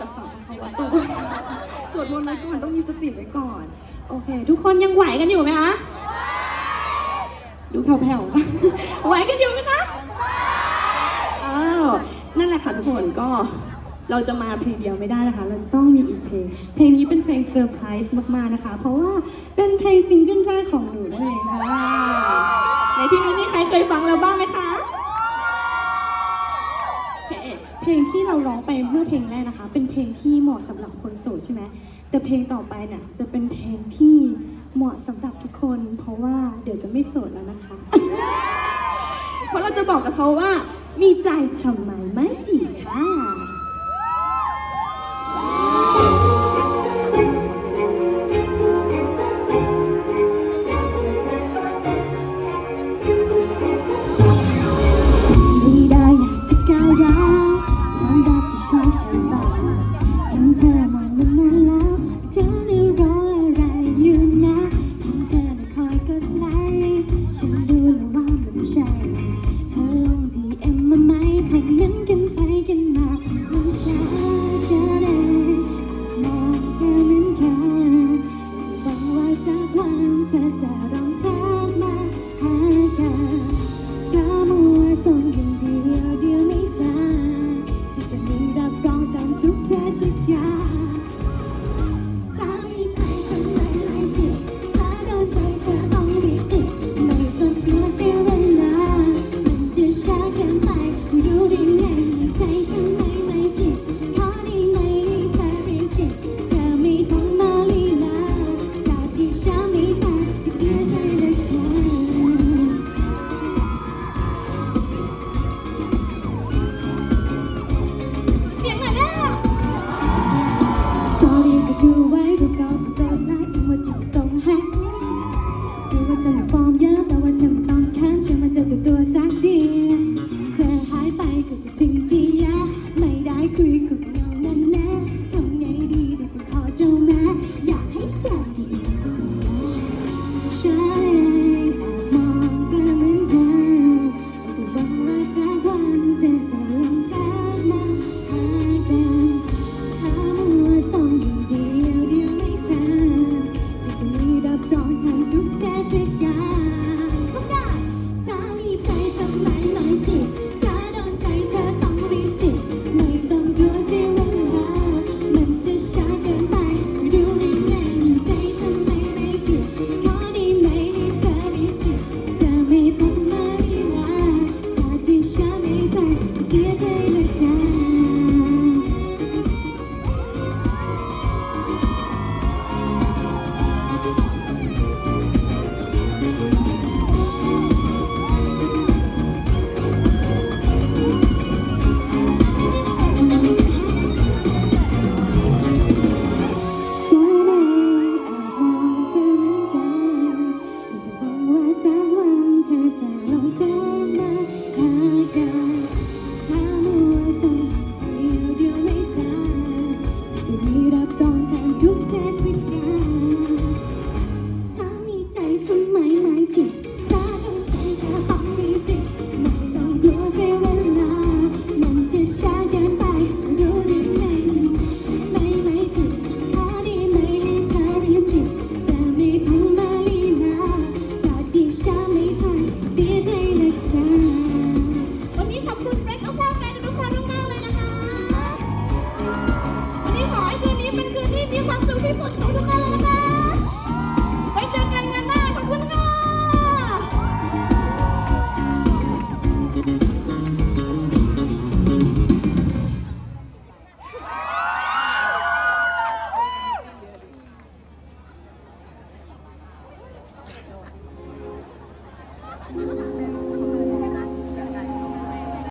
ตัสสะภะคาวัโตสวดมนต์ไว้ก่อนต้องมีสติไว้ก่อน โอเค ทุกคนยังไหวกันอยู่ไหมคะ ดูแผ่วๆ ไหวกันอยู่ไหมคะอ้าวนั่นแหละค่ะทุกคนก็เราจะมาเพลงเดียวไม่ได้นะคะ เราจะต้องมีอีกเพลง เพลงนี้เป็นเพลงเซอร์ไพรส์มากๆนะคะ เพราะว่าเป็นเพลงซิงเกิลแรกของหนูนั่นเองค่ะ ในที่นี้มีใครเคยฟังเราบ้างไหมคะ ไปเมื่อเพลงแรกนะคะ เป็นเพลงที่เหมาะสำหรับคนโสดใช่ไหมแต่เพลงต่อไปเนี่ยจะเป็นเพลงที่เหมาะสำหรับทุกคน เพราะว่าเดี๋ยวจะไม่โสดแล้วนะคะ เพราะเราจะบอกกับเขาว่า มีใจฉ่ำไมไมจีค่ะ You. ความยาก Ha ha ha!